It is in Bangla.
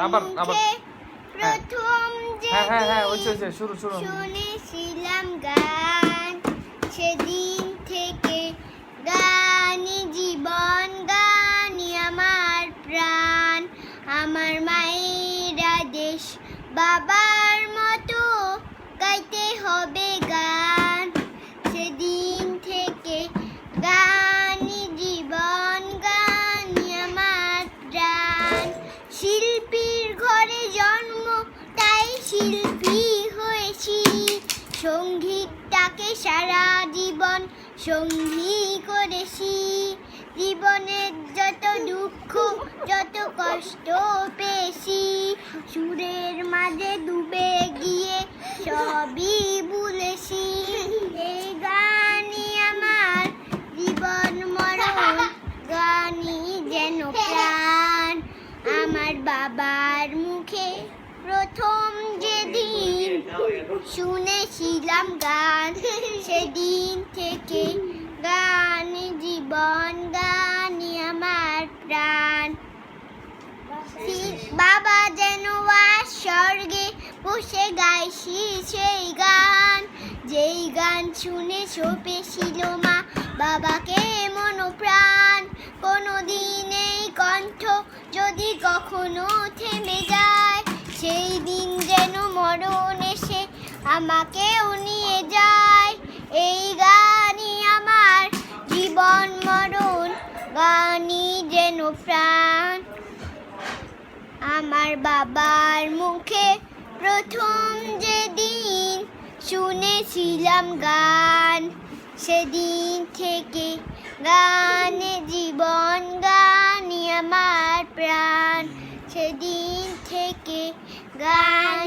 আবার, আবার। প্রথম হ্যাঁ হ্যাঁ হ্যাঁ ওই শুরু শুরু শুনেছিলাম গান সেদিন থেকে গানই জীবন গানি আমার প্রাণ। আমার মায়ের দেশ বাবার শিল্পী হয়েছি। সঙ্গীতটাকে সারা জীবন সঙ্গী করেছি। জীবনের যত দুঃখ, যত কষ্ট পেয়েছি, সুরের মাঝে ডুবে গিয়ে সবই ভুলেছি। এই গানই আমার জীবন মরণ, গানই যেন প্রাণ। আমার বাবার মুখে প্রথম যেদিন শুনেছিলাম গান, সেদিন থেকে গান, জীবন গানই আমার প্রাণ। বাবা যেন স্বর্গে বসে গাইছি সেই গান, যেই গান শুনে সপেছিল মা বাবাকে মনোপ্রাণ। কোনো দিন এই কণ্ঠ যদি কখনো থেমে মরণ এসে আমাকেও নিয়ে যায়। এই গানই আমার জীবন মরণ, গানই যেন প্রাণ। আমার বাবার মুখে প্রথম যেদিন শুনেছিলাম গান, সেদিন থেকে গানে জীবন, গানই আমার প্রাণ। সেদিন থেকে গান